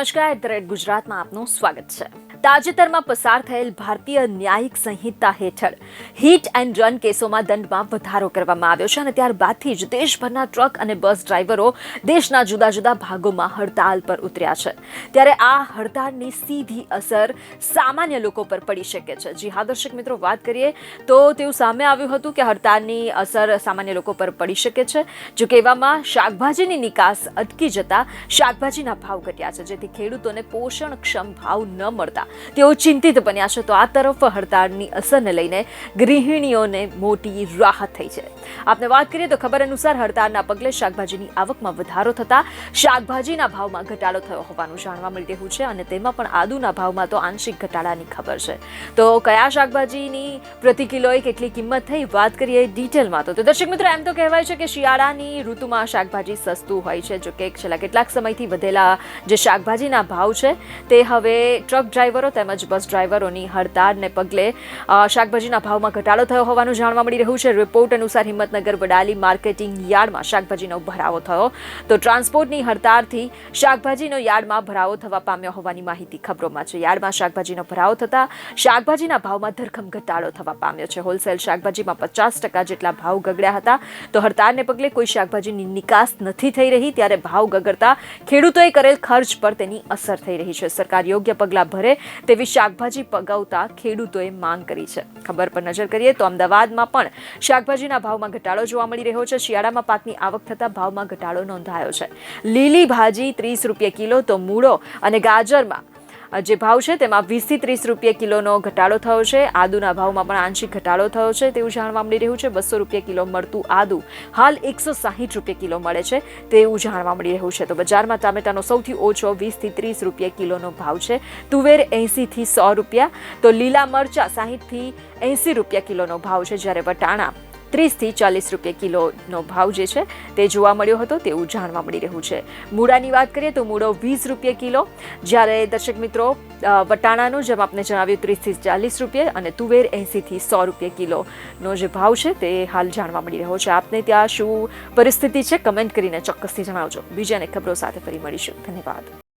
નમસ્કાર. The rate ગુજરાતમાં આપનું સ્વાગત છે. તાજેતરમાં પસાર થયેલ ભારતીય ન્યાયિક સંહિતા હેઠળ હિટ એન્ડ રન કેસોમાં દંડમાં વધારો કરવામાં આવ્યો છે અને ત્યારબાદથી જ દેશભરના ટ્રક અને બસ ડ્રાઈવરો દેશના જુદા જુદા ભાગોમાં હડતાલ પર ઉતર્યા છે. ત્યારે આ હડતાળની સીધી અસર સામાન્ય લોકો પર પડી શકે છે. જી હા, દર્શક મિત્રો, વાત કરીએ તો તેવું સામે આવ્યું હતું કે હડતાળની અસર સામાન્ય લોકો પર પડી શકે છે, જો કે એવામાં શાકભાજીની નિકાસ અટકી જતા શાકભાજીના ભાવ ઘટ્યા છે, જેથી ખેડૂતોને પોષણક્ષમ ભાવ ન મળતા. તેઓ ચિંતિત બન્યા છે તો આ તરફ હડતાળની અસરને લઈને ગૃહિણીઓને મોટી રાહત થઈ છે. આપને વાત કરીએ તો ખબર અનુસાર હડતાળના પગલે શાકભાજીની આવકમાં વધારો થતા શાકભાજીના ભાવમાં ઘટાડો થયો હોવાનું જાણવા મળી રહ્યું છે અને તેમાં પણ આદુના ભાવમાં તો આંશિક ઘટાડાની ખબર છે. તો કયા શાકભાજીની પ્રતિ કિલોએ કેટલી કિંમત થઈ વાત કરીએ ડિટેલમાં તો. દર્શક મિત્રો, એમ તો કહેવાય છે કે શિયાળાની ઋતુમાં શાકભાજી સસ્તું હોય છે જો કે છેલ્લા કેટલાક સમયથી વધેલા જે શાકભાજીના ભાવ છે, તે હવે ટ્રક ડ્રાઈવરો તેમજ બસ ડ્રાઈવરોની હડતાળને પગલે શાકભાજીના ભાવમાં ઘટાડો થયો હોવાનું જાણવા મળી રહ્યું છે. રિપોર્ટ અનુસાર હિંમતનગર વડાલી માર્કેટિંગ યાર્ડમાં શાકભાજીનો ભરાવો થયો. તો ટ્રાન્સપોર્ટની હડતાળથી શાકભાજીનો યાર્ડમાં ભરાવો થવા પામ્યો હોવાની માહિતી ખબરોમાં છે. યાર્ડમાં શાકભાજીનો ભરાવો થતાં શાકભાજીના ભાવમાં ધરખમ ઘટાડો થવા પામ્યો છે. હોલસેલ શાકભાજીમાં પચાસ ટકા જેટલા ભાવ ગગડ્યા હતા. તો હડતાળને પગલે કોઈ શાકભાજીની નિકાસ નથી થઈ રહી. ત્યારે ભાવ ગગડતા ખેડૂતોએ કરેલ ખર્ચ પર તેની અસર થઈ રહી છે. સરકાર યોગ્ય પગલાં ભરે તેવી શાકભાજી પગાવતા ખેડૂતોએ માંગ કરી છે. ખબર પર નજર કરીએ તો અમદાવાદમાં પણ શાકભાજીના ભાવમાં ઘટાડો જોવા મળી રહ્યો છે. શિયાળામાં પાકની આવક થતાં ભાવમાં ઘટાડો નોંધાયો છે. લીલી ભાજી ત્રીસ રૂપિયા કિલો તો મૂળો અને ગાજરમાં જે ભાવ છે તેમાં વીસથી ત્રીસ રૂપિયા કિલોનો ઘટાડો થયો છે. આદુના ભાવમાં પણ આંશિક ઘટાડો થયો છે તેવું જાણવા મળી રહ્યું છે. બસો રૂપિયા કિલો મળતું આદુ, હાલ એકસો સાહીઠ રૂપિયા કિલો મળે છે તેવું જાણવા મળી રહ્યું છે. તો બજારમાં ટામેટાનો સૌથી ઓછો વીસથી ત્રીસ રૂપિયા કિલોનો ભાવ છે. તુવેર એંસીથી સો રૂપિયા, તો લીલા મરચા સાહીઠથી એંસી રૂપિયા કિલોનો ભાવ છે. જ્યારે વટાણા ત્રીસથી ચાલીસ રૂપિયા કિલોનો ભાવ જે છે તે જોવા મળ્યો હતો તેવું જાણવા મળી રહ્યું છે. મૂળાની વાત કરીએ તો મૂળો વીસ રૂપિયા કિલો. જ્યારે દર્શક મિત્રો વટાણાનું જેમ આપને જણાવ્યું, ત્રીસથી ચાલીસ રૂપિયા અને તુવેર એંસીથી સો રૂપિયા કિલોનો જે ભાવ છે તે હાલ જાણવા મળી રહ્યો છે. આપને ત્યાં શું પરિસ્થિતિ છે, કમેન્ટ કરીને ચોક્કસથી જણાવજો. બીજાને ખબરો સાથે ફરી મળીશું. ધન્યવાદ.